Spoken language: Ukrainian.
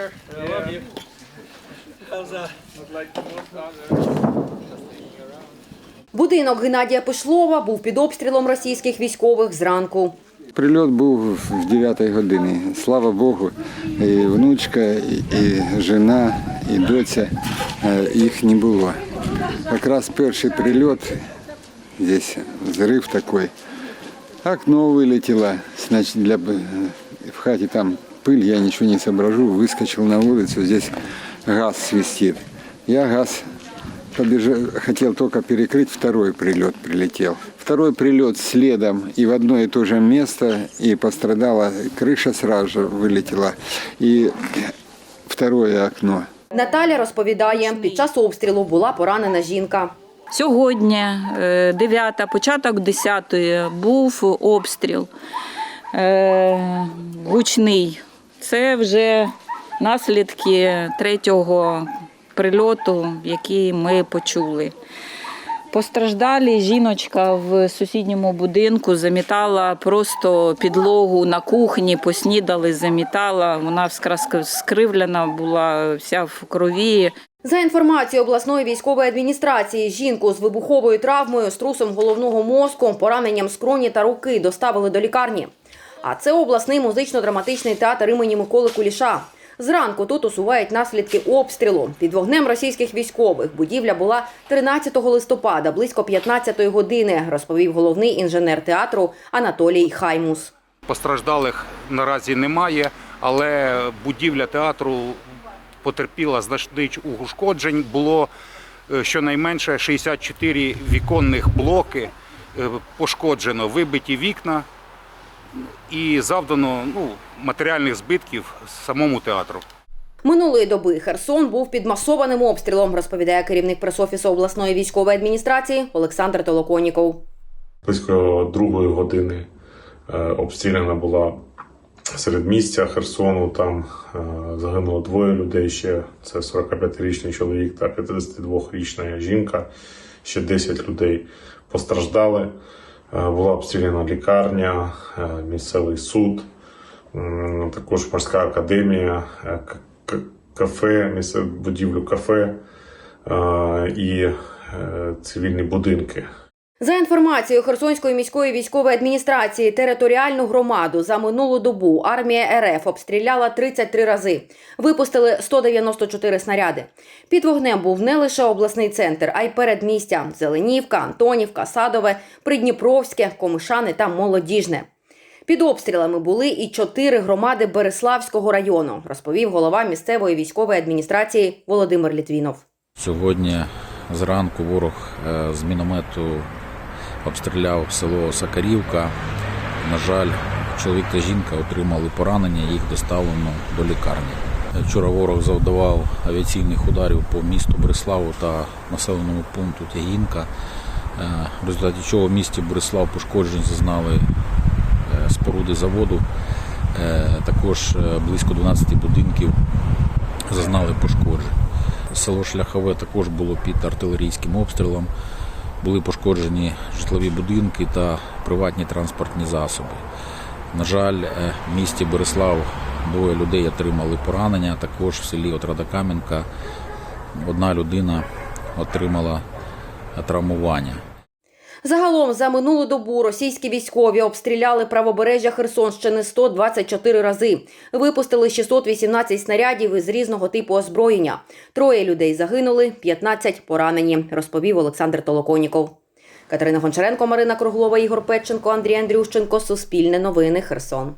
here. I love you. How's that? Not like. Just hanging. Будинок Геннадія Пишлова був під обстрілом російських військових зранку. Прильот був в 9 годині. Слава Богу, і внучка, і, жена, і доця е, їх не було. Якраз перший прильот, здесь взрыв такой. Окно значит, для, в хате там пыль, я ничего не соображу, выскочил на улицу, здесь газ свистит. Я газ побежал, хотел только перекрыть, второй прилет прилетел. Второй прилет следом и в одно и то же место, и пострадала крыша сразу же вылетела, и второе окно. Наталя розповідає, під час обстрілу була поранена жінка. Сьогодні, 9, початок 10 був обстріл е, гучний. це вже наслідки третього прильоту, який ми почули. Постраждалі жіночка в сусідньому будинку замітала просто підлогу на кухні, поснідали, замітала. Вона скривлена була вся в крові. За інформацією обласної військової адміністрації, жінку з вибуховою травмою, струсом головного мозку, пораненням скроні та руки доставили до лікарні. А це обласний музично-драматичний театр імені Миколи Куліша. Зранку тут усувають наслідки обстрілу. Під вогнем російських військових будівля була 13 листопада, близько 15 години, розповів головний інженер театру Анатолій Хаймус. Постраждалих наразі немає, але будівля театру потерпіла значних ушкоджень. Було е, щонайменше 64 віконних блоки е, пошкоджено, вибиті вікна і завдано ну, матеріальних збитків самому театру. Минулої доби Херсон був під масованим обстрілом, розповідає керівник пресофісу обласної військової адміністрації Олександр Толоконіков. Близько другої години е, обстріляна була середмістя Херсону. Там е, загинуло двоє людей. Ще це 45-річний чоловік та 52-річна жінка. Ще 10 людей постраждали. Е, Була обстріляна лікарня, е, місцевий суд, також морська академія, е, кафе, місце будівлю кафе і цивільні будинки. За інформацією Херсонської міської військової адміністрації, територіальну громаду за минулу добу армія РФ обстріляла 33 рази. Випустили 194 снаряди. Під вогнем був не лише обласний центр, а й передмістя – Зеленівка, Антонівка, Садове, Придніпровське, Комишани та Молодіжне. Під обстрілами були і чотири громади Береславського району, розповів голова місцевої військової адміністрації Володимир Літвінов. Сьогодні зранку ворог е, з міномету обстріляв село Сакарівка. На жаль, чоловік та жінка отримали поранення, їх доставлено до лікарні. Вчора ворог завдавав авіаційних ударів по місту Бреславу та населеному пункту Тягінка, е, в результаті чого в місті Бреслав пошкоджень зазнали е, споруди заводу. Е, Також близько 12 будинків зазнали пошкоджень. Село Шляхове також було під артилерійським обстрілом. Були пошкоджені житлові будинки та приватні транспортні засоби. На жаль, е, в місті Береслав двоє людей отримали поранення. Також в селі Отрадокам'янка одна людина отримала травмування. Загалом за минулу добу російські військові обстріляли правобережжя Херсонщини 124 рази. Випустили 618 снарядів із різного типу озброєння. Троє людей загинули, 15 поранені, розповів Олександр Толоконіков. Катерина Гончаренко, Марина Круглова, Ігор Петченко, Андрій Андрющенко. Суспільне новини. Херсон.